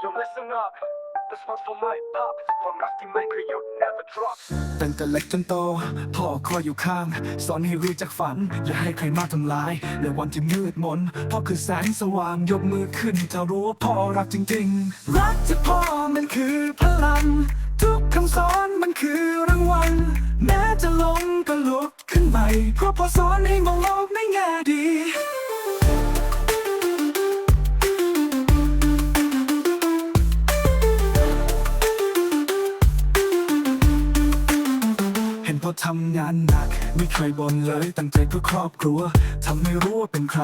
Yo, listen up. This one's for my pop. ความรักที่ไม่เคยหยุด never drop. ตั้งแต่เล็กจนโต พ่อคอยอยู่ข้าง สอนให้รู้จักฝัน อย่าให้ใครมาทำลาย ในวันที่มืดมน พ่อคือแสงสว่าง ยกมือขึ้นถ้ารู้ว่าพ่อรักจริงๆ รักจากพ่อมันคือพลัง ทุกคำสอนมันคือรางวัล แม้จะลงก็ลุกขึ้นใหม่ เพราะพ่อสอนให้มองโลกในแง่ดี เห็นพ่อทำงานหนัก ไม่เคยบ่นเลยตั้งใจเพื่อครอบครัวทำไม่รู้ว่าเป็นใคร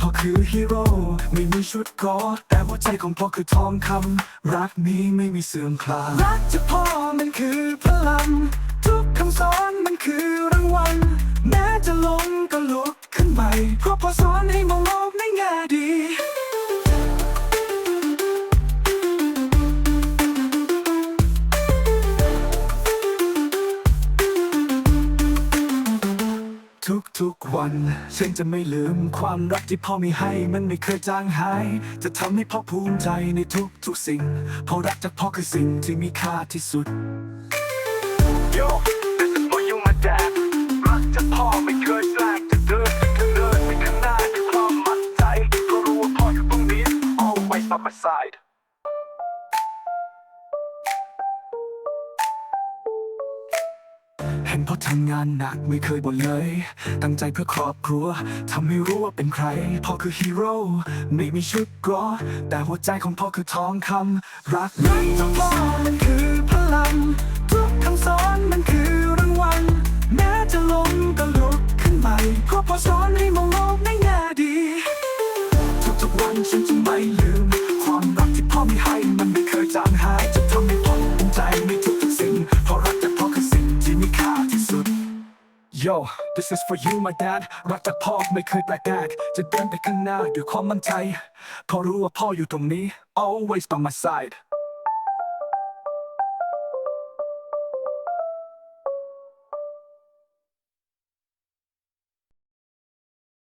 พ่อคือฮีโร่ไม่มีชุดกอแต่หัวใจของพ่อคือทองคำรักนี้ไม่มีเสื่อมคลายรักจากพ่อมันคือพลังทุกคำสอนมันคือรางวัลแม้จะลงก็ลุกขึ้นใหม่เพราะพ่อสอนให้ ทุกๆวัน ฉันจะไม่ลืมความรักที่พ่อมีให้มันไม่เคยจางหาย จะทำให้พ่อภูมิใจในทุกๆสิ่ง เพราะรักจากพ่อคือสิ่งที่มีค่าที่สุด Yo, this is for you, my dad. รักจากพ่อไม่เคยแปลกจะเดินจะเดินไปข้างหน้าด้วยความมั่นใจเพราะรู้ว่าพ่ออยู่ตรงนี้ always by my side. เห็นพ่อทำงานหนักไม่เคยบ่นเลย ตั้งใจเพื่อครอบครัวทำให้รู้ว่าเป็นใครพ่อคือฮีโร่ไม่มีชุดเกรอแต่หัวใจของพ่อคือทองคำรักนี้จากพ่อมันคือพลัง ทุกคำสอนมันคือรางวัลแม้จะลงก็ลุกขึ้นใหม่เพราะพ่อสอนให้มองโลกในแง่ดี ทุกๆวันฉันจะไม่ลืม ความรักที่พ่อมีให้ Yo this is for you my dad รักจากพ่อไม่เคยแปลกแยกจะเดินไปข้างหน้าด้วยความมั่นใจเพราะรู้ว่าพ่ออยู่ตรงนี้ always by my side